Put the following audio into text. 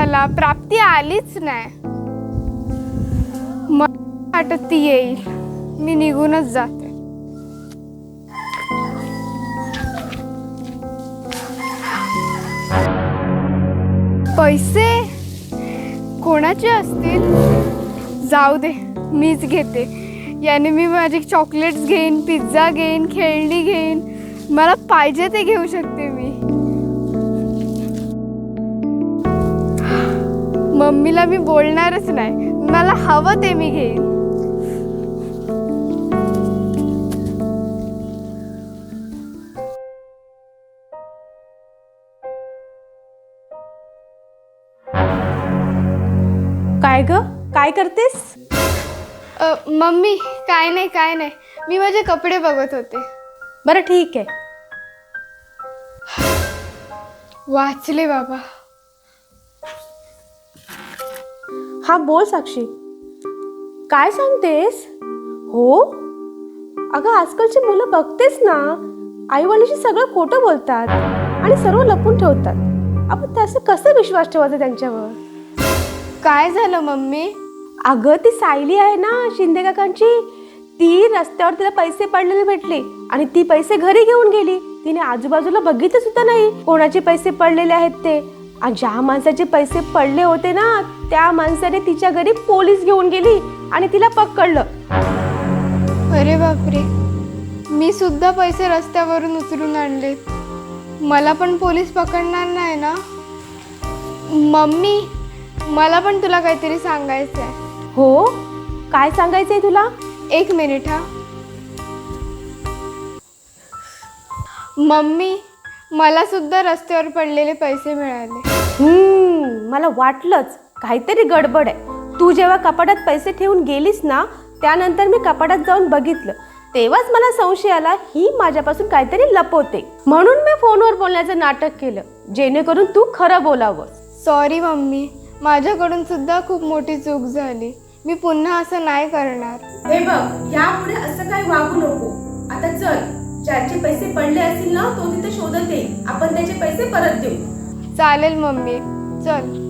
मला प्राप्ती आलीच नाही. मला वाटत ती येईल. मी निघूनच जाते. पैसे कोणाचे असतील? जाऊ दे मीच घेते. याने मी माझी चॉकलेट्स घेईन पिझ्झा घेईन खेळणी घेईन. मला पाहिजे ते घेऊ शकते मी. मम्मीला मी बोलणारच नाही. मला हवं ते मी घेईन. काय ग? काय करतेस? अ, मम्मी काय नाही काय नाही. मी माझे कपडे बघत होते. बरं ठीक आहे. वाचले बाबा. हा बोल साक्षी. काय सांगतेस? हो? अगं आजकालची मुलं बघतेस ना आईवडिलांशी सगळं खोटं बोलतात आणि सर्व लपून ठेवतात. आपण तसं कसं विश्वास ठेवायचा त्यांच्यावर? काय झालं मम्मी? अगं ती सायली आहे ना शिंदे काकांची. ती रस्त्यावर तिला पैसे पडलेले भेटले आणि ती पैसे घरी घेऊन गेली. तिने आजूबाजूला बघितलं सुद्धा नाही कोणाचे पैसे पडलेले आहेत ते. आणि ज्या माणसाचे पैसे पडले होते ना त्या माणसाने तिच्या घरी पोलीस घेऊन गेली आणि तिला पकडलं. अरे बापरे. मी सुद्धा पैसे रस्त्यावरून उचलून आणले. मला पण पोलीस पकडणार नाही ना? मम्मी मला पण तुला काहीतरी सांगायचं आहे हो? काय सांगायचंय तुला? एक मिनिट हा. मम्मी मला सुद्धा रस्त्यावर पडलेले पैसे मिळाले. हम्म मला वाटलंच. काहीतरी गडबड आहे. तू जेव्हा कपाटात पैसे ठेवून गेलीस ना त्यानंतर मी कपाटात जाऊन बघितलं. तेव्हाच मला संशय आला ही माझ्यापासून काहीतरी लपवते. म्हणून मी फोनवर बोलण्याचं नाटक केलं जेणेकरून तू खरं बोलावं. Sorry mummy. माझ्याकडून सुद्धा खूप मोठी चूक झाली. मी पुन्हा असं नाही करणार. हे बघ यापुढे असं काही वागू नको. आता चल. ज्याचे पैसे पडले असतील ना तो तिथे शोधत येईल. आपण त्याचे पैसे परत देऊ. चालेल मम्मी. चल.